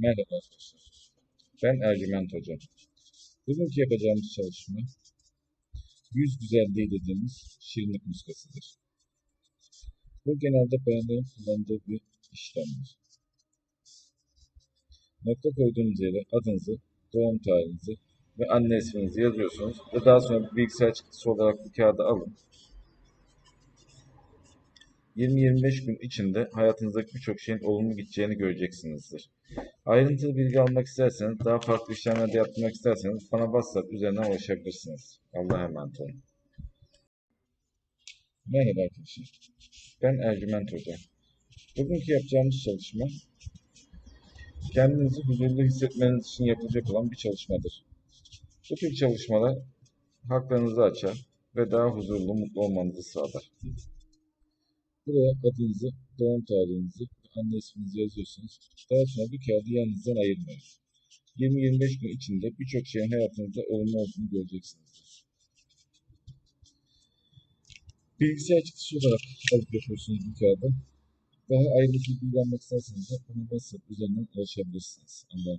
Merhaba. Ben Ercüment Hoca. Bugünkü yapacağımız çalışma yüz güzelliği dediğimiz şirinlik muskasıdır. Bu genelde bayanların kullandığı bir işlemdir. Nokta koyduğunuz yere adınızı, doğum tarihinizi ve anne isminizi yazıyorsunuz ve daha sonra bir bilgisayar çıktısı olarak bu kağıdı alın. 20-25 gün içinde hayatınızdaki birçok şeyin olumlu gideceğini göreceksinizdir. Ayrıntılı bilgi almak isterseniz, daha farklı işlemler de yaptırmak isterseniz bana WhatsApp üzerinden ulaşabilirsiniz. Allah'a emanet olun. Merhaba arkadaşlar. Ben Ercüment Hoca. Bugünkü yapacağımız çalışma kendinizi huzurlu hissetmeniz için yapılacak olan bir çalışmadır. Bu tür çalışmalar haklarınızı açar ve daha huzurlu, mutlu olmanızı sağlar. Buraya adınızı, doğum tarihinizi, anne isminizi yazıyorsunuz. Daha sonra bu kağıdı yanınızdan ayırmayın. 20-25 gün içinde birçok şeyin hayatınızda olumlu olduğunu göreceksinizdir. Bilgisayar çıktısı olarak alıp yapıyorsunuz bu kağıdı. Daha ayrıntılı bilgi almak isterseniz de bana WhatsApp üzerinden ulaşabilirsiniz. Allah'a.